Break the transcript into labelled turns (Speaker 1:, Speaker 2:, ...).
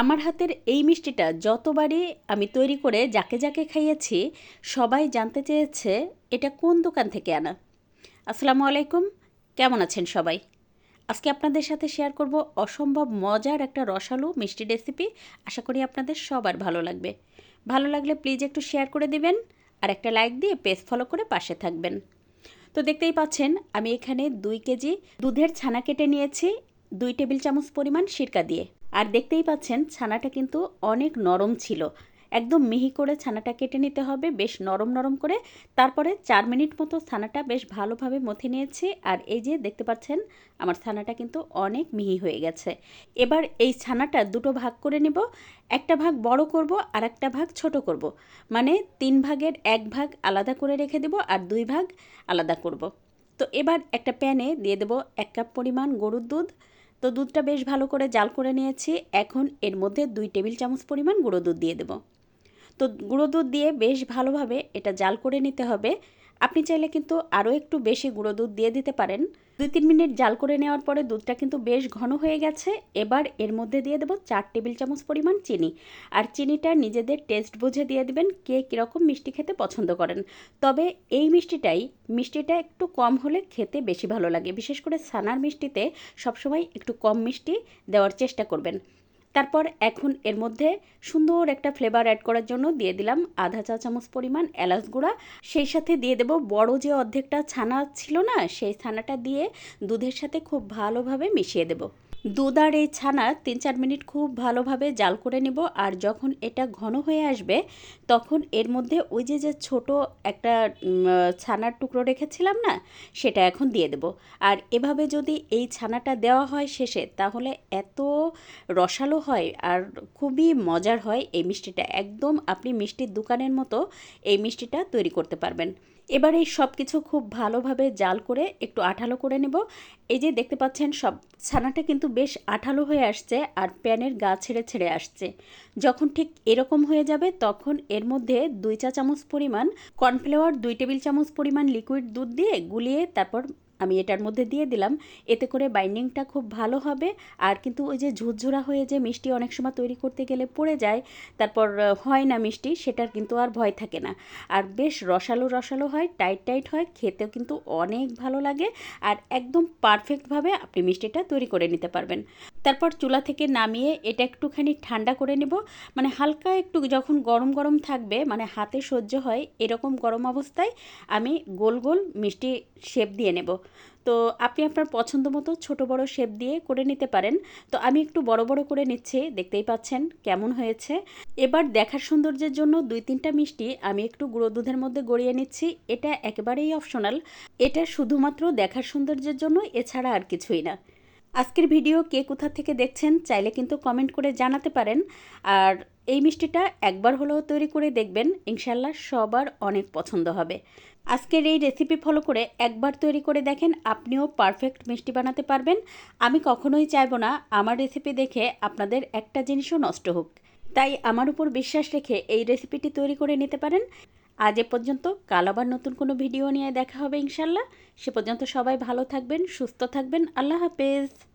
Speaker 1: আমার হাতের এই মিষ্টিটা যতবারই আমি তৈরি করে যাকে যাকে খাইয়েছি, সবাই জানতে চেয়েছে, এটা কোন দোকান থেকে আনা। আসসালামু আলাইকুম, কেমন আছেন সবাই? আজকে আপনাদের সাথে শেয়ার করব অসম্ভব মজার একটা রসালো মিষ্টি রেসিপি। আশা করি আপনাদের সবার ভালো লাগবে। ভালো লাগলে প্লিজ একটু শেয়ার করে দিবেন আর একটা লাইক দিয়ে পেজ ফলো করে পাশে থাকবেন। তো দেখতেই পাচ্ছেন, আমি এখানে দুই কেজি দুধের ছানা কেটে নিয়েছি, দুই টেবিল চামচ পরিমাণ সিরকা দিয়ে। আর দেখতেই পাচ্ছেন ছানাটা কিন্তু অনেক নরম ছিল। একদম মিহি করে ছানাটা কেটে নিতে হবে, বেশ নরম নরম করে। তারপরে চার মিনিট মতো ছানাটা বেশ ভালোভাবে মথে নিয়েছি। আর এই যে দেখতে পাচ্ছেন, আমার ছানাটা কিন্তু অনেক মিহি হয়ে গেছে। এবার এই ছানাটা দুটো ভাগ করে নেব। একটা ভাগ বড় করব আর একটা ভাগ ছোট করব। মানে তিন ভাগের এক ভাগ আলাদা করে রেখে দেব আর দুই ভাগ আলাদা করব। তো এবার একটা প্যানে দিয়ে দেব এক কাপ পরিমাণ গরুর দুধ। তো দুধটা বেশ ভালো করে জাল করে নিয়েছি। এখন এর মধ্যে দুই টেবিল চামচ পরিমাণ গুঁড়ো দুধ দিয়ে দেব। তো গুঁড়ো দুধ দিয়ে বেশ ভালোভাবে এটা জাল করে নিতে হবে। আপনি চাইলে কিন্তু আরও একটু বেশি গুঁড়ো দুধ দিয়ে দিতে পারেন। দুই তিন মিনিট জাল করে নেওয়ার পরে দুধটা কিন্তু বেশ ঘন হয়ে গেছে। এবার এর মধ্যে দিয়ে দেবো চার টেবিল চামচ পরিমাণ চিনি। আর চিনিটা নিজেদের টেস্ট বুঝে দিয়ে দেবেন কে কীরকম মিষ্টি খেতে পছন্দ করেন। তবে এই মিষ্টিটাই, মিষ্টিটা একটু কম হলে খেতে বেশি ভালো লাগে। বিশেষ করে ছানার মিষ্টিতে সবসময় একটু কম মিষ্টি দেওয়ার চেষ্টা করবেন। তারপর এখন এর মধ্যে সুন্দর একটা ফ্লেভার অ্যাড করার জন্য দিয়ে দিলাম আধা চা চামচ পরিমাণ এলাচ গুঁড়া। সেই সাথে দিয়ে দেব বড় যে অর্ধেকটা ছানা ছিল না, সেই ছানাটা দিয়ে দুধের সাথে খুব ভালোভাবে মিশিয়ে দেবো। দুধ আর এই ছানা তিন চার মিনিট খুব ভালোভাবে জাল করে নেব আর যখন এটা ঘন হয়ে আসবে, তখন এর মধ্যে ওই যে যে ছোট একটা ছানার টুকরো রেখেছিলাম না, সেটা এখন দিয়ে দেব। আর এভাবে যদি এই ছানাটা দেওয়া হয় শেষে, তাহলে এত রসালো হয় আর খুবই মজার হয় এই মিষ্টিটা। একদম আপনি মিষ্টির দোকানের মতো এই মিষ্টিটা তৈরি করতে পারবেন। এবার এই সব কিছু খুব ভালোভাবে জাল করে একটু আঠালো করে নেব। এই যে দেখতে পাচ্ছেন সব ছানাটা কিন্তু বেশ আঠালো হয়ে আসছে আর প্যানের গা ছেড়ে ছেড়ে আসছে। যখন ঠিক এরকম হয়ে যাবে তখন এর মধ্যে দুই চা চামচ পরিমাণ কর্নফ্লাওয়ার, দুই টেবিল চামচ পরিমাণ লিকুইড দুধ দিয়ে গুলিয়ে তারপর আমি এটার মধ্যে দিয়ে দিলাম। এতে করে বাইন্ডিংটা খুব ভালো হবে। আর কিন্তু ওই যে ঝুরঝুরা হয়ে যে মিষ্টি অনেক সময় তৈরি করতে গেলে পড়ে যায়, তারপর হয় না মিষ্টি, সেটার কিন্তু আর ভয় থাকে না। আর বেশ রসালো রসালো হয় টাইট টাইট হয়, খেতেও কিন্তু অনেক ভালো লাগে। আর একদম পারফেক্টভাবে আপনি মিষ্টিটা তৈরি করে নিতে পারবেন। তারপর চুলা থেকে নামিয়ে এটা একটুখানি ঠান্ডা করে নেব। মানে হালকা একটু যখন গরম গরম থাকবে মানে হাতে সহ্য হয় এরকম গরম অবস্থায় আমি গোল গোল মিষ্টি শেপ দিয়ে নেব। তো আপনি আপনার পছন্দ মতো ছোটো বড় শেপ দিয়ে করে নিতে পারেন। তো আমি একটু বড় বড় করে নিচ্ছি, দেখতেই পাচ্ছেন কেমন হয়েছে। এবার দেখার সৌন্দর্যের জন্য দুই তিনটা মিষ্টি আমি একটু গুঁড়ো দুধের মধ্যে গড়িয়ে নিচ্ছি। এটা একেবারেই অপশনাল। এটা শুধুমাত্র দেখার সৌন্দর্যের জন্য, এছাড়া আর কিছুই না। আজকের ভিডিও কে কোথা থেকে দেখছেন চাইলে কিন্তু কমেন্ট করে জানাতে পারেন। আর এই মিষ্টিটা একবার হলেও তৈরি করে দেখবেন ইনশাল্লাহ সবার অনেক পছন্দ হবে। আজকের এই রেসিপি ফলো করে একবার তৈরি করে দেখেন, আপনিও পারফেক্ট মিষ্টি বানাতে পারবেন। আমি কখনোই চাইব না আমার রেসিপি দেখে আপনাদের একটা জিনিসও নষ্ট হোক। তাই আমার উপর বিশ্বাস রেখে এই রেসিপিটি তৈরি করে নিতে পারেন। আজ এ পর্যন্ত। কাল আবার নতুন কোনো ভিডিও নিয়ে দেখা হবে ইনশাল্লাহ। সে পর্যন্ত সবাই ভালো থাকবেন, সুস্থ থাকবেন। আল্লাহ হাফেজ।